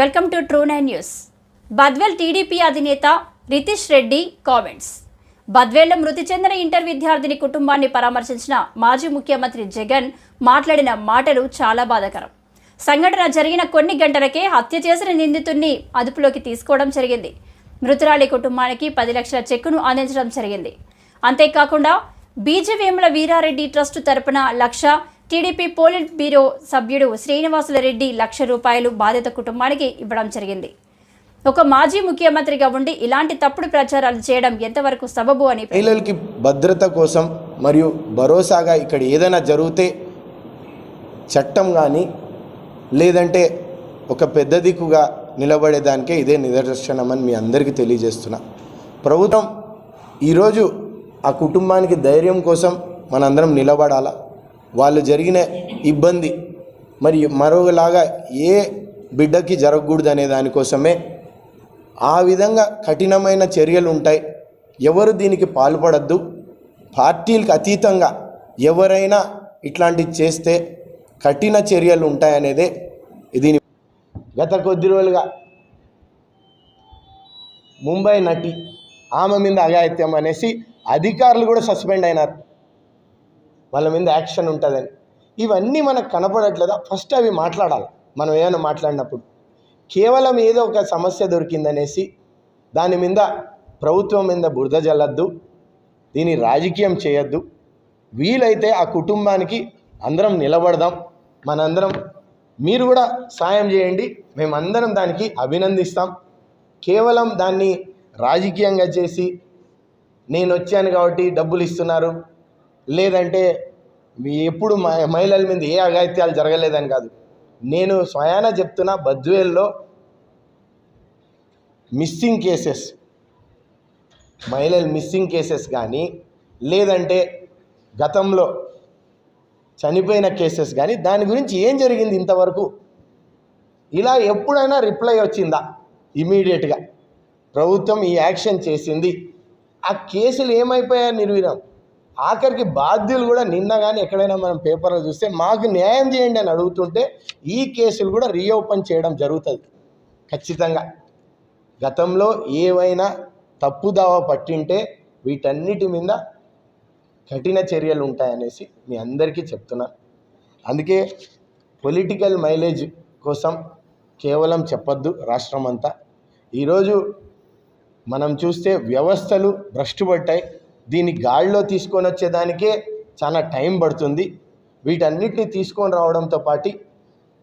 Welcome to true nine news. Badvel TDP అధినేత Ritesh Reddy comments. బద్వేల్లో మృతి చెందిన ఇంటర్ విద్యార్థిని కుటుంబాన్ని పరామర్శించిన మాజీ ముఖ్యమంత్రి జగన్ మాట్లాడిన మాటలు చాలా బాధాకరం. సంఘటన జరిగిన కొన్ని గంటలకే హత్య చేసిన నిందితుడిని అదుపులోకి తీసుకోవడం జరిగింది. మృతురాలి కుటుంబానికి పది లక్షల చెక్కును అందించడం జరిగింది. అంతేకాకుండా బీజవేముల వీరారెడ్డి ట్రస్ట్ తరపున లక్ష టీడీపీ పోలిట్ బ్యూరో సభ్యుడు శ్రీనివాసుల రెడ్డి లక్ష రూపాయలు బాధిత కుటుంబానికి ఇవ్వడం జరిగింది. ఒక మాజీ ముఖ్యమంత్రిగా ఉండి ఇలాంటి తప్పుడు ప్రచారాలు చేయడం ఎంతవరకు సబబు అని మహిళలకి భద్రత కోసం మరియు భరోసాగా ఇక్కడ ఏదైనా జరిగితే చట్టం కానీ లేదంటే ఒక పెద్ద దిక్కుగా నిలబడేదానికే ఇదే నిదర్శనం అని మీ అందరికీ తెలియజేస్తున్నా. ప్రభుత్వం ఈరోజు ఆ కుటుంబానికి ధైర్యం కోసం మనందరం నిలబడాలా? వాళ్ళు జరిగిన ఇబ్బంది మరి మరోలాగా ఏ బిడ్డకి జరగకూడదు అనే దానికోసమే ఆ విధంగా కఠినమైన చర్యలు ఉంటాయి. ఎవరు దీనికి పాల్పడద్దు. పార్టీలకు అతీతంగా ఎవరైనా ఇట్లాంటివి చేస్తే కఠిన చర్యలు ఉంటాయనేదే దీని గత కొద్ది రోజులుగా ముంబై నటి ఆమె మీద అఘాయిత్యం అనేసి అధికారులు కూడా సస్పెండ్ అయినారు. వాళ్ళ మీద యాక్షన్ ఉంటుందని. ఇవన్నీ మనకు కనపడట్లేదా? ఫస్ట్ అవి మాట్లాడాలి. మనం ఏమైనా మాట్లాడినప్పుడు. కేవలం ఏదో ఒక సమస్య దొరికిందనేసి దాని మీద ప్రభుత్వం మీద బురద జల్లద్దు. దీన్ని రాజకీయం చేయొద్దు. వీలైతే ఆ కుటుంబానికి అందరం నిలబడదాం. మనందరం మీరు కూడా సాయం చేయండి. మేమందరం దానికి అభినందిస్తాం. కేవలం దాన్ని రాజకీయంగా చేసి నేను వచ్చాను కాబట్టి డబ్బులు ఇస్తున్నారు. లేదంటే ఎప్పుడు మహిళల మీద ఏ అఘాయిత్యాలు జరగలేదని కాదు. నేను స్వయాన చెప్తున్నా బద్వేల్లో మిస్సింగ్ కేసెస్ మహిళలు మిస్సింగ్ కేసెస్ కానీ లేదంటే గతంలో చనిపోయిన కేసెస్ కానీ దాని గురించి ఏం జరిగింది ఇంతవరకు? ఇలా ఎప్పుడైనా రిప్లై వచ్చిందా? ఇమీడియట్గా ప్రభుత్వం ఈ యాక్షన్ చేసింది. ఆ కేసులు ఏమైపోయాయో నిర్వీనం ఆఖరికి బాధ్యులు కూడా నిన్న కానీ ఎక్కడైనా మనం పేపర్లో చూస్తే మాకు న్యాయం చేయండి అని అడుగుతుంటే ఈ కేసులు కూడా రీఓపెన్ చేయడం జరుగుతుంది. ఖచ్చితంగా. గతంలో ఏవైనా తప్పుదావ పట్టింటే వీటన్నిటి మీద కఠిన చర్యలు ఉంటాయనేసి మీ అందరికీ చెప్తున్నాను అందుకే పొలిటికల్ మైలేజ్ కోసం కేవలం చెప్పొద్దు రాష్ట్రం అంతా ఈరోజు మనం చూస్తే వ్యవస్థలు భ్రష్టుపడ్డాయి. దీన్ని గాడిలో తీసుకొని వచ్చేదానికే చాలా టైం పడుతుంది. వీటన్నిటిని తీసుకొని రావడంతో పాటు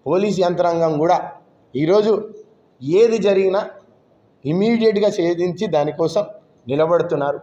పోలీస్ యంత్రాంగం కూడా ఈరోజు ఏది జరిగినా ఇమీడియట్గా ఛేదించి దానికోసం నిలబడుతున్నారు.